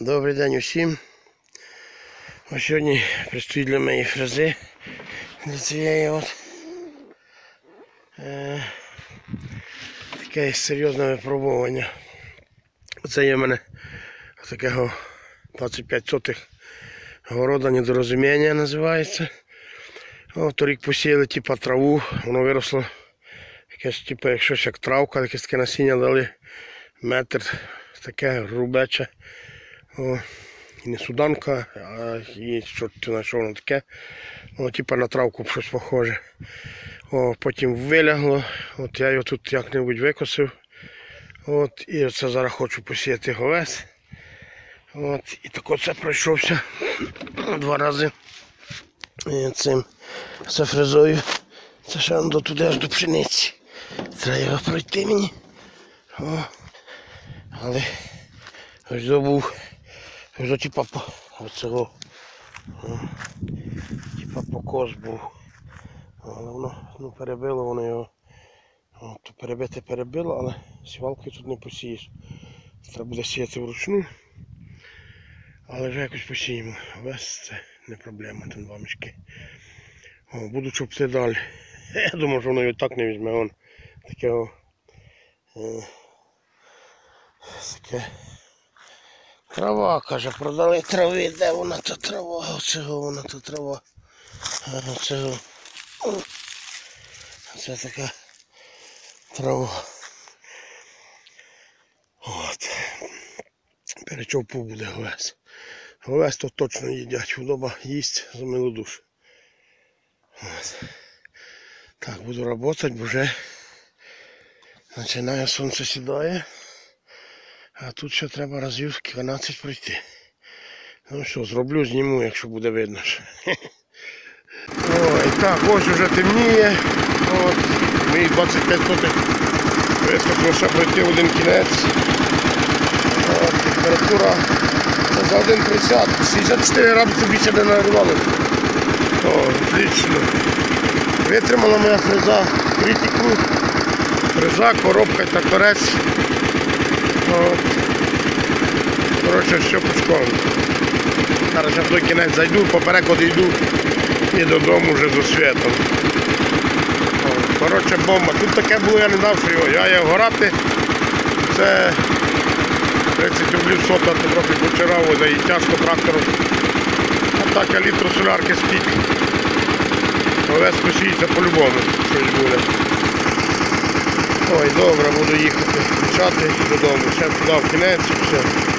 Добрий день усім. Ось сьогодні предстоїть для моєї фрези для цієї от. Е, таке серйозне випробування. Оце є в мене такого 25 сотих города недорозуміння називається. О, торік посіяли типа траву, воно виросло якесь, типу, як як травка, якесь таке насіння дали метр, таке грубече. О, не суданка, а ти на що воно таке. Воно типу на травку щось похоже. О, потім вилягло. От я його тут як-небудь викосив. От, і це зараз хочу посіяти говес. От, і так оце пройшовся два рази е, цим це фрезою. Це ще до туди аж до пшениці. Треба пройти мені. О, але ось забув. Ось типа по оцього. о, Типа покос був. Але воно ну, перебило воно його. О, то перебити перебило, але сівалки тут не посієш. Треба буде сіяти вручну. Але вже якось посіємо. Весь це не проблема, там два мішки. О, буду чупти далі. Я думав, що воно його так не візьме. Вон таке о, е, таке. Трава, каже, продали трави, де вона та трава, оцього вона та трава. Оцього. Це така трава. От. Перечовпу буде говес. Говес то точно їдять, худоба їсть за милу душу. От. Так, буду працювати, бо вже починає сонце сідає. А тут ще треба разів 12 пройти. Ну що, зроблю, зніму, якщо буде видно. Ой, так, ось вже темніє. От, мій 25 сотих виступно ще пройти один кінець. От, температура за один присяд. 64 градуси більше не нагрівало. О, отлично. Витримала моя фреза критику. Фреза, коробка, тракторець. От. Коротше, все пучком. Зараз я в той кінець зайду, поперек одійду і додому вже з світом. Коротше, бомба. Тут таке було, я не знав, що його. Я є горати. Це 30 рублів сота, трохи почарав, за і тяжко трактором. А так я солярки стік. Овес посіється по-любому, щось буде. Ой, добре, буду їхати, включати додому. Ще туди в кінець все.